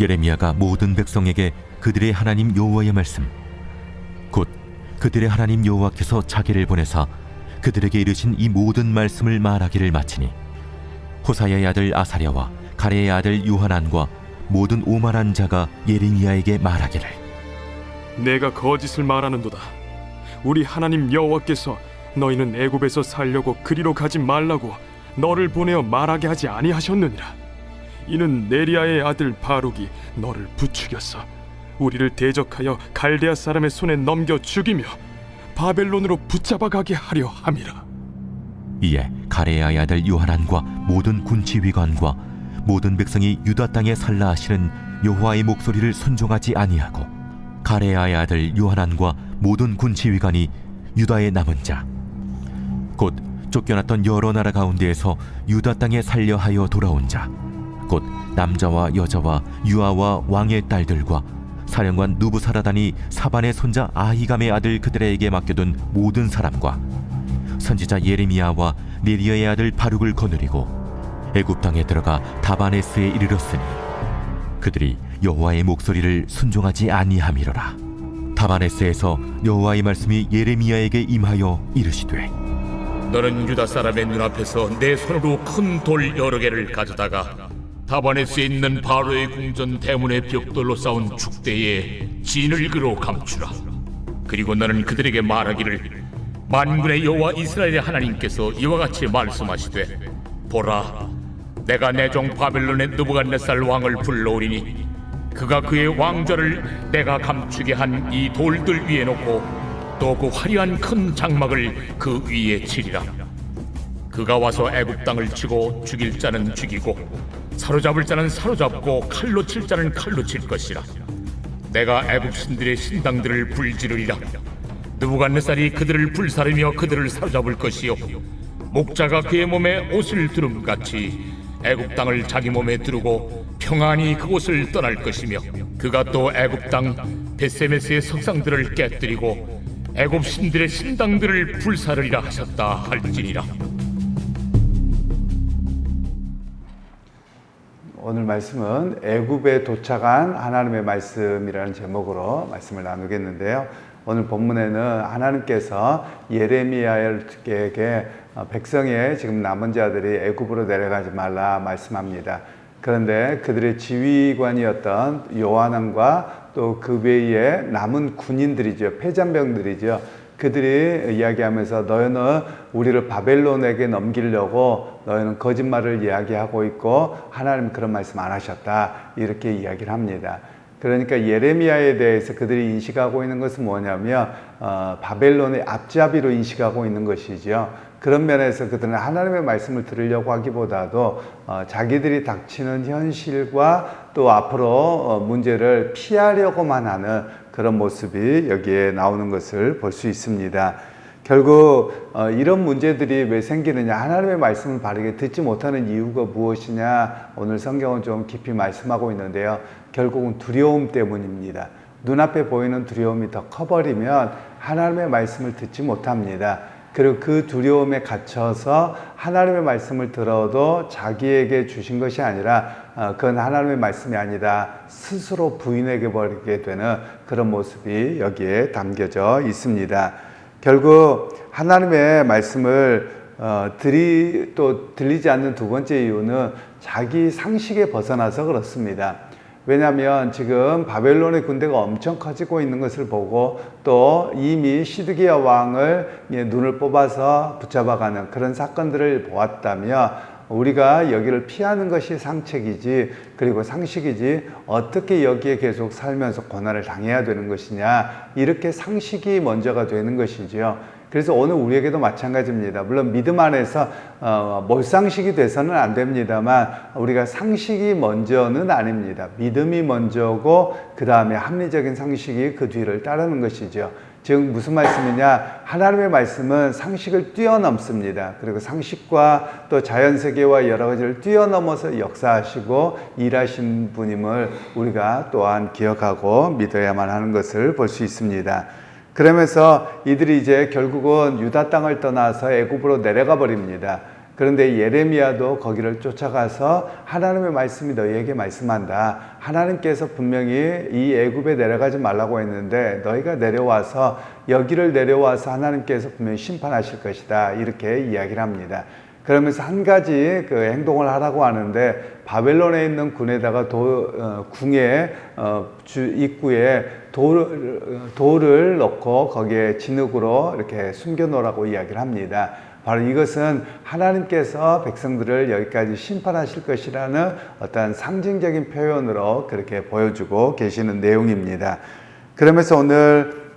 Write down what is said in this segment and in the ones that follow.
예레미야가 모든 백성에게 그들의 하나님 여호와의 말씀 곧 그들의 하나님 여호와께서 자기를 보내사 그들에게 이르신 이 모든 말씀을 말하기를 마치니 호사야의 아들 아사랴와 가레의 아들 요하난과 모든 오만한 자가 예레미야에게 말하기를 내가 거짓을 말하는도다. 우리 하나님 여호와께서 너희는 애굽에서 살려고 그리로 가지 말라고 너를 보내어 말하게 하지 아니하셨느니라. 이는 네리아의 아들 바룩이 너를 부추겼어. 우리를 대적하여 갈대아 사람의 손에 넘겨 죽이며 바벨론으로 붙잡아 가게 하려 함이라. 이에 가레야의 아들 요하난과 모든 군치위관과 모든 백성이 유다 땅에 살라 하시는 여호와의 목소리를 순종하지 아니하고 가레야의 아들 요하난과 모든 군치위관이 유다의 남은 자 곧 쫓겨났던 여러 나라 가운데에서 유다 땅에 살려 하여 돌아온 자 곧 남자와 여자와 유아와 왕의 딸들과 사령관 누부사라단이 사반의 손자 아히감의 아들 그들에게 맡겨둔 모든 사람과 선지자 예레미야와 네리아의 아들 바룩을 거느리고 애굽 땅에 들어가 다바네스에 이르렀으니 그들이 여호와의 목소리를 순종하지 아니함이로라. 다바네스에서 여호와의 말씀이 예레미야에게 임하여 이르시되 너는 유다 사람의 눈앞에서 내 손으로 큰 돌 여러 개를 가져다가 다바네스에 있는 바로의 궁전 대문의 벽돌로 쌓은 축대에 진을 그로 감추라. 그리고 너는 그들에게 말하기를 만군의 여호와 이스라엘의 하나님께서 이와 같이 말씀하시되 보라 내가 내 종 바벨론의 느부갓네살 왕을 불러오리니 그가 그의 왕좌를 내가 감추게 한 이 돌들 위에 놓고 또 그 화려한 큰 장막을 그 위에 치리라. 그가 와서 애굽 땅을 치고 죽일 자는 죽이고 사로잡을 자는 사로잡고 칼로 칠 자는 칼로 칠 것이라. 내가 애굽 신들의 신당들을 불지르리라. 느부갓네살이 그들을 불사르며 그들을 사로잡을 것이요 목자가 그의 몸에 옷을 두름 같이 애굽 땅을 자기 몸에 두르고 평안히 그곳을 떠날 것이며 그가 또 애굽 땅 베세메스의 석상들을 깨뜨리고 애굽 신들의 신당들을 불사르리라 하셨다 할지니라. 오늘 말씀은 애굽에 도착한 하나님의 말씀이라는 제목으로 말씀을 나누겠는데요. 오늘 본문에는 하나님께서 예레미야에게 백성의 지금 남은 자들이 애굽으로 내려가지 말라 말씀합니다. 그런데 그들의 지휘관이었던 요한왕과 또 그 외에 남은 군인들이죠. 패잔병들이죠. 그들이 이야기하면서 너희는 우리를 바벨론에게 넘기려고 너희는 거짓말을 이야기하고 있고 하나님 그런 말씀 안 하셨다. 이렇게 이야기를 합니다. 그러니까 예레미야에 대해서 그들이 인식하고 있는 것은 뭐냐면 어, 바벨론의 앞잡이로 인식하고 있는 것이죠. 그런 면에서 그들은 하나님의 말씀을 들으려고 하기보다도 어, 자기들이 닥치는 현실과 또 앞으로 어, 문제를 피하려고만 하는 그런 모습이 여기에 나오는 것을 볼 수 있습니다. 결국 어, 이런 문제들이 왜 생기느냐 하나님의 말씀을 바르게 듣지 못하는 이유가 무엇이냐 오늘 성경은 좀 깊이 말씀하고 있는데요. 결국은 두려움 때문입니다. 눈앞에 보이는 두려움이 더 커버리면 하나님의 말씀을 듣지 못합니다 그리고 그 두려움에 갇혀서 하나님의 말씀을 들어도 자기에게 주신 것이 아니라 어, 그건 하나님의 말씀이 아니다 스스로 부인에게 버리게 되는 그런 모습이 여기에 담겨져 있습니다. 결국 하나님의 말씀을 어, 들이 또 들리지 않는 두 번째 이유는 자기 상식에 벗어나서 그렇습니다. 왜냐하면 지금 바벨론의 군대가 엄청 커지고 있는 것을 보고 또 이미 시드기야 왕을 눈을 뽑아서 붙잡아가는 그런 사건들을 보았다면 우리가 여기를 피하는 것이 상책이지 그리고 상식이지 어떻게 여기에 계속 살면서 고난을 당해야 되는 것이냐 이렇게 상식이 먼저가 되는 것이지요. 그래서 오늘 우리에게도 마찬가지입니다. 물론 믿음 안에서 어, 몰상식이 돼서는 안 됩니다만 우리가 상식이 먼저는 아닙니다. 믿음이 먼저고 그 다음에 합리적인 상식이 그 뒤를 따르는 것이죠. 즉 무슨 말씀이냐 하나님의 말씀은 상식을 뛰어넘습니다. 그리고 상식과 또 자연 세계와 여러 가지를 뛰어넘어서 역사하시고 일하신 분임을 우리가 또한 기억하고 믿어야만 하는 것을 볼 수 있습니다. 그러면서 이들이 이제 결국은 유다 땅을 떠나서 애굽으로 내려가 버립니다. 그런데 예레미야도 거기를 쫓아가서 하나님의 말씀이 너희에게 말씀한다. 하나님께서 분명히 이 애굽에 내려가지 말라고 했는데 너희가 내려와서 여기를 내려와서 하나님께서 분명히 심판하실 것이다. 이렇게 이야기를 합니다. 그러면서 한 가지 그 행동을 하라고 하는데 바벨론에 있는 군에다가 도, 어, 궁의 어, 주 입구에 돌을, 돌을 넣고 거기에 진흙으로 이렇게 숨겨 놓으라고 이야기를 합니다. 바로 이것은 하나님께서 백성들을 여기까지 심판하실 것이라는 어떤 상징적인 표현으로 그렇게 보여주고 계시는 내용입니다. 그러면서 오늘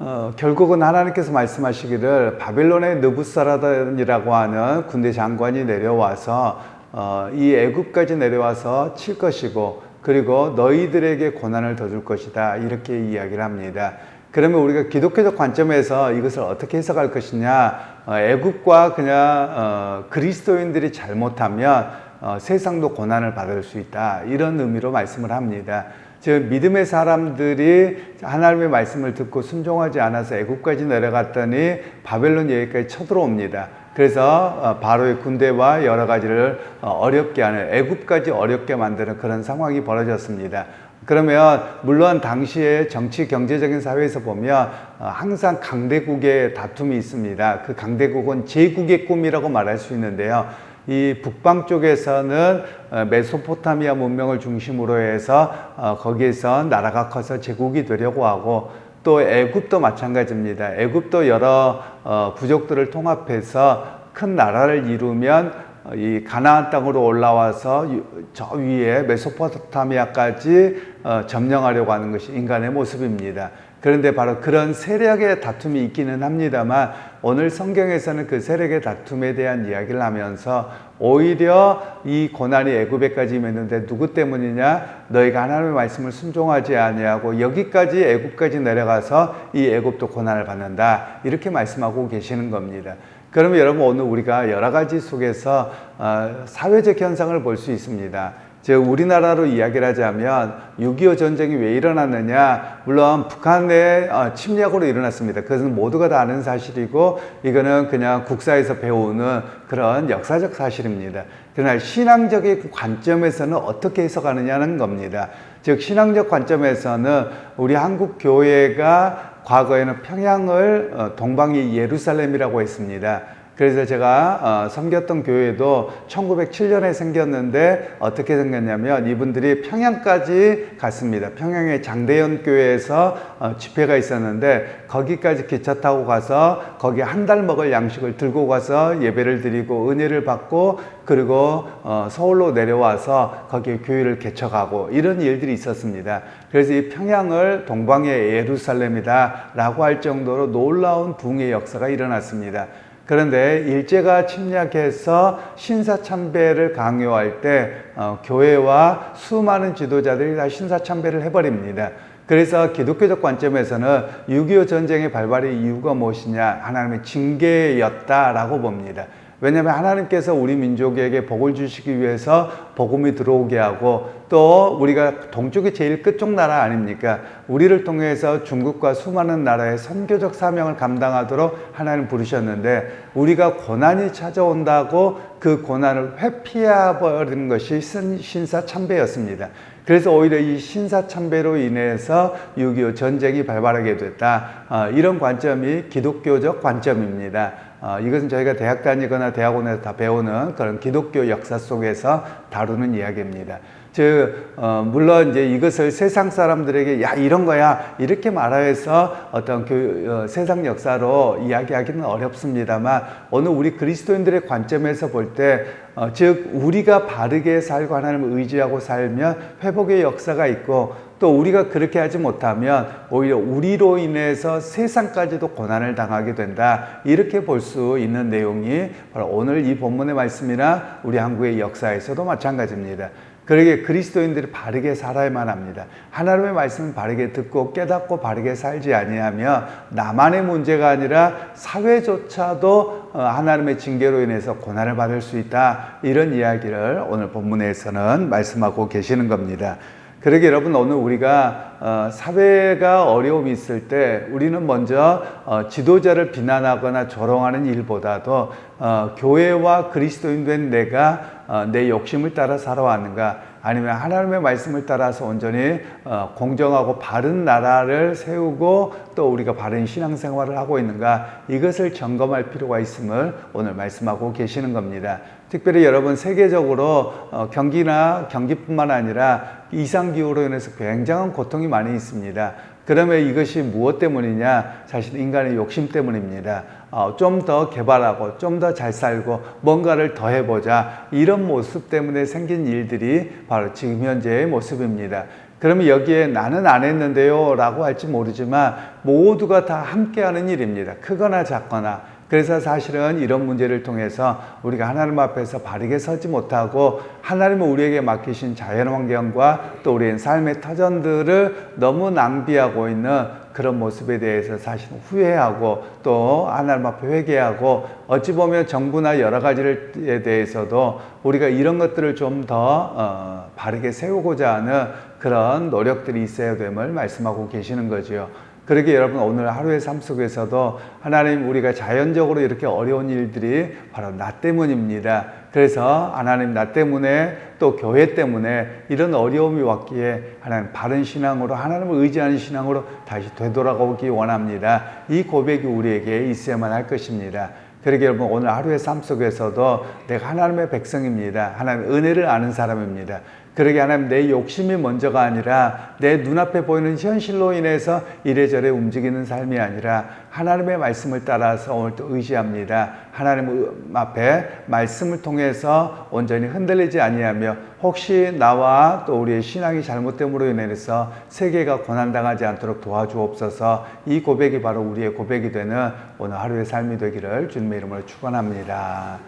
어, 결국은 하나님께서 말씀하시기를 바벨론의 느부사라단이라고 하는 군대 장관이 내려와서 어, 이 애굽까지 내려와서 칠 것이고 그리고 너희들에게 고난을 더 줄 것이다 이렇게 이야기를 합니다. 그러면 우리가 기독교적 관점에서 이것을 어떻게 해석할 것이냐? 어, 애굽과 그냥 어, 그리스도인들이 잘못하면 어, 세상도 고난을 받을 수 있다 이런 의미로 말씀을 합니다. 즉 믿음의 사람들이 하나님의 말씀을 듣고 순종하지 않아서 애굽까지 내려갔더니 바벨론 여기까지 쳐들어옵니다. 그래서 어, 바로의 군대와 여러 가지를 어, 어렵게 하는 애굽까지 어렵게 만드는 그런 상황이 벌어졌습니다. 그러면 물론 당시에 정치 경제적인 사회에서 보면 어, 항상 강대국의 다툼이 있습니다. 그 강대국은 제국의 꿈이라고 말할 수 있는데요. 이 북방 쪽에서는 어, 메소포타미아 문명을 중심으로 해서 어, 거기에서 나라가 커서 제국이 되려고 하고 또 애굽도 마찬가지입니다. 애굽도 여러 어, 부족들을 통합해서 큰 나라를 이루면 어, 이 가나안 땅으로 올라와서 유- 저 위에 메소포타미아까지 어, 점령하려고 하는 것이 인간의 모습입니다. 그런데 바로 그런 세력의 다툼이 있기는 합니다만 오늘 성경에서는 그 세력의 다툼에 대한 이야기를 하면서 오히려 이 고난이 애굽에까지 임했는데 누구 때문이냐? 너희가 하나님의 말씀을 순종하지 아니하고 여기까지 애굽까지 내려가서 이 애굽도 고난을 받는다. 이렇게 말씀하고 계시는 겁니다. 그러면 여러분 오늘 우리가 여러 가지 속에서 어, 사회적 현상을 볼 수 있습니다. 즉 우리나라로 이야기를 하자면 6.25 전쟁이 왜 일어났느냐? 물론 북한의 어, 침략으로 일어났습니다. 그것은 모두가 다 아는 사실이고 이거는 그냥 국사에서 배우는 그런 역사적 사실입니다. 그러나 신앙적인 관점에서는 어떻게 해석하느냐는 겁니다. 즉 신앙적 관점에서는 우리 한국 교회가 과거에는 평양을 어, 동방이 예루살렘이라고 했습니다 그래서 제가 어, 섬겼던 교회도 1907년에 생겼는데 어떻게 생겼냐면 이분들이 평양까지 갔습니다. 평양의 장대현 교회에서 어, 집회가 있었는데 거기까지 기차 타고 가서 거기 한 달 먹을 양식을 들고 가서 예배를 드리고 은혜를 받고 그리고 어, 서울로 내려와서 거기에 교회를 개척하고 이런 일들이 있었습니다. 그래서 이 평양을 동방의 예루살렘이다라고 할 정도로 놀라운 붕의 역사가 일어났습니다. 그런데 일제가 침략해서 신사참배를 강요할 때 어, 교회와 수많은 지도자들이 다 신사참배를 해버립니다. 그래서 기독교적 관점에서는 6.25 전쟁의 발발의 이유가 무엇이냐? 하나님의 징계였다라고 봅니다. 왜냐하면 하나님께서 우리 민족에게 복을 주시기 위해서 복음이 들어오게 하고 또 우리가 동쪽의 제일 끝쪽 나라 아닙니까? 우리를 통해서 중국과 수많은 나라의 선교적 사명을 감당하도록 하나님 부르셨는데 우리가 고난이 찾아온다고 그 고난을 회피해버리는 것이 신- 신사참배였습니다. 그래서 오히려 이 신사참배로 인해서 6.25 전쟁이 발발하게 됐다. 어, 이런 관점이 기독교적 관점입니다. 어, 이것은 저희가 대학 다니거나 대학원에서 다 배우는 그런 기독교 역사 속에서 다루는 이야기입니다. 즉, 어, 물론 이제 이것을 세상 사람들에게 야, 이런 거야. 이렇게 말해서 어떤 그, 어, 세상 역사로 이야기하기는 어렵습니다만 오늘 우리 그리스도인들의 관점에서 볼 때, 어, 즉, 우리가 바르게 살고 하나님을 의지하고 살면 회복의 역사가 있고 또 우리가 그렇게 하지 못하면 오히려 우리로 인해서 세상까지도 고난을 당하게 된다. 이렇게 볼 수 있는 내용이 바로 오늘 이 본문의 말씀이나 우리 한국의 역사에서도 마찬가지입니다. 그러게 그리스도인들이 바르게 살아야만 합니다. 하나님의 말씀을 바르게 듣고 깨닫고 바르게 살지 아니하면 나만의 문제가 아니라 사회조차도 어, 하나님의 징계로 인해서 고난을 받을 수 있다. 이런 이야기를 오늘 본문에서는 말씀하고 계시는 겁니다. 그러게 여러분 오늘 우리가 어, 사회가 어려움이 있을 때 우리는 먼저 어, 지도자를 비난하거나 조롱하는 일보다도 어, 교회와 그리스도인 된 내가 어, 내 욕심을 따라 살아왔는가 아니면 하나님의 말씀을 따라서 온전히 어, 공정하고 바른 나라를 세우고 또 우리가 바른 신앙생활을 하고 있는가 이것을 점검할 필요가 있음을 오늘 말씀하고 계시는 겁니다. 특별히 여러분 세계적으로 어, 경기나 경기뿐만 아니라 이상기후로 인해서 굉장한 고통이 많이 있습니다. 그러면 이것이 무엇 때문이냐? 사실 인간의 욕심 때문입니다. 어, 좀 더 개발하고 좀 더 잘 살고 뭔가를 더 해보자 이런 모습 때문에 생긴 일들이 바로 지금 현재의 모습입니다. 그러면 여기에 나는 안 했는데요 라고 할지 모르지만 모두가 다 함께하는 일입니다. 크거나 작거나 그래서 사실은 이런 문제를 통해서 우리가 하나님 앞에서 바르게 서지 못하고 하나님은 우리에게 맡기신 자연 환경과 또 우리의 삶의 터전들을 너무 낭비하고 있는 그런 모습에 대해서 사실 후회하고 또 하나님 앞에 회개하고 어찌 보면 정부나 여러 가지에 대해서도 우리가 이런 것들을 좀더 어, 바르게 세우고자 하는 그런 노력들이 있어야 됨을 말씀하고 계시는 거죠. 그러게 여러분 오늘 하루의 삶 속에서도 하나님 우리가 자연적으로 이렇게 어려운 일들이 바로 나 때문입니다. 그래서 하나님 나 때문에 또 교회 때문에 이런 어려움이 왔기에 하나님 바른 신앙으로 하나님을 의지하는 신앙으로 다시 되돌아오기 원합니다. 이 고백이 우리에게 있어야만 할 것입니다. 그러게 여러분 오늘 하루의 삶 속에서도 내가 하나님의 백성입니다. 하나님 은혜를 아는 사람입니다. 그러게 하나님 내 욕심이 먼저가 아니라 내 눈앞에 보이는 현실로 인해서 이래저래 움직이는 삶이 아니라 하나님의 말씀을 따라서 오늘 또 의지합니다. 하나님 앞에 말씀을 통해서 온전히 흔들리지 아니하며 혹시 나와 또 우리의 신앙이 잘못됨으로 인해서 세계가 고난당하지 않도록 도와주옵소서 이 고백이 바로 우리의 고백이 되는 오늘 하루의 삶이 되기를 주님의 이름으로 축원합니다.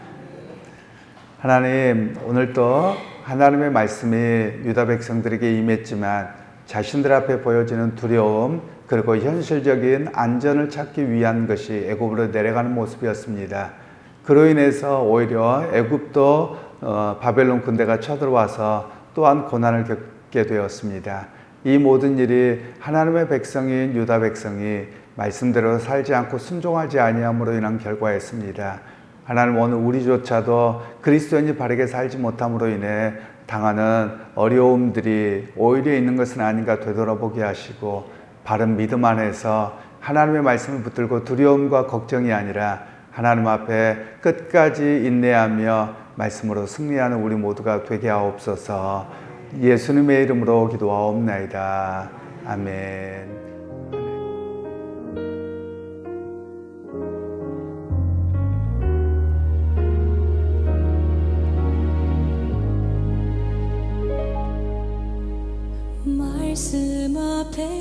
하나님 오늘 또 하나님의 말씀이 유다 백성들에게 임했지만 자신들 앞에 보여지는 두려움 그리고 현실적인 안전을 찾기 위한 것이 애굽으로 내려가는 모습이었습니다. 그로 인해서 오히려 애굽도 어, 바벨론 군대가 쳐들어와서 또한 고난을 겪게 되었습니다. 이 모든 일이 하나님의 백성인 유다 백성이 말씀대로 살지 않고 순종하지 아니함으로 인한 결과였습니다. 하나님 오늘 우리조차도 그리스도인이 바르게 살지 못함으로 인해 당하는 어려움들이 오히려 있는 것은 아닌가 되돌아보게 하시고 바른 믿음 안에서 하나님의 말씀을 붙들고 두려움과 걱정이 아니라 하나님 앞에 끝까지 인내하며 말씀으로 승리하는 우리 모두가 되게 하옵소서 예수님의 이름으로 기도하옵나이다. 아멘.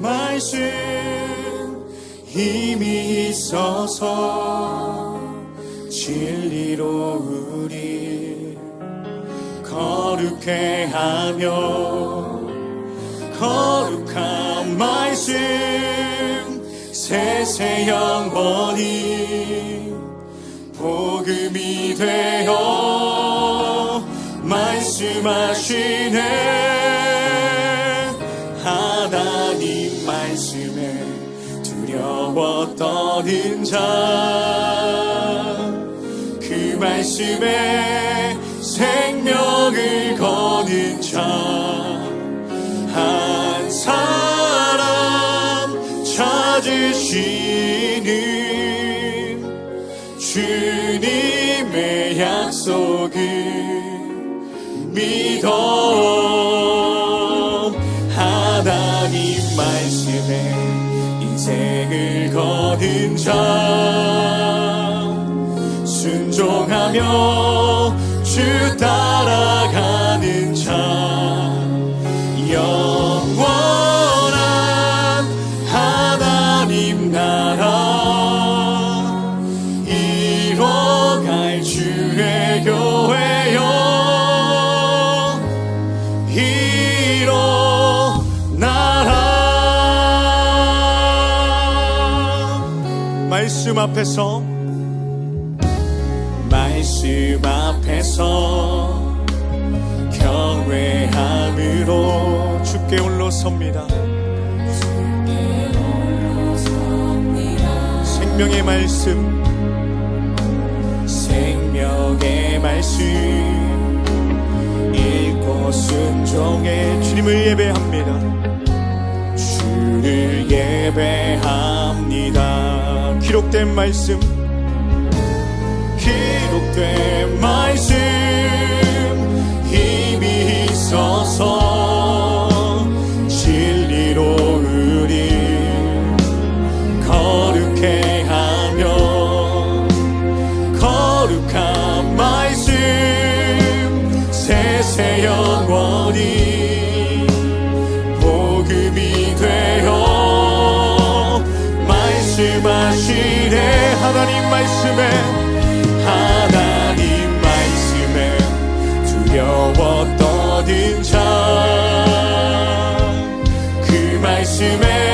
말씀 힘이 있어서 진리로 우리 거룩해 하며 거룩한 말씀 세세 영원히 복음이 되어 말씀하시네 두려워 떠는 자 그 말씀에 생명을 거는 자한 사람 찾으시는 주님의 약속을 믿어 자 순종하며 주 따라 말씀 앞에서 말씀 앞에서 경외함으로 주께 올로 섭니다. 생명의 말씀 생명의 말씀 읽고 순종해 주님을 예배합니다. 주를 예배합니다. 기록된 말씀, 기록된 Christ, you made.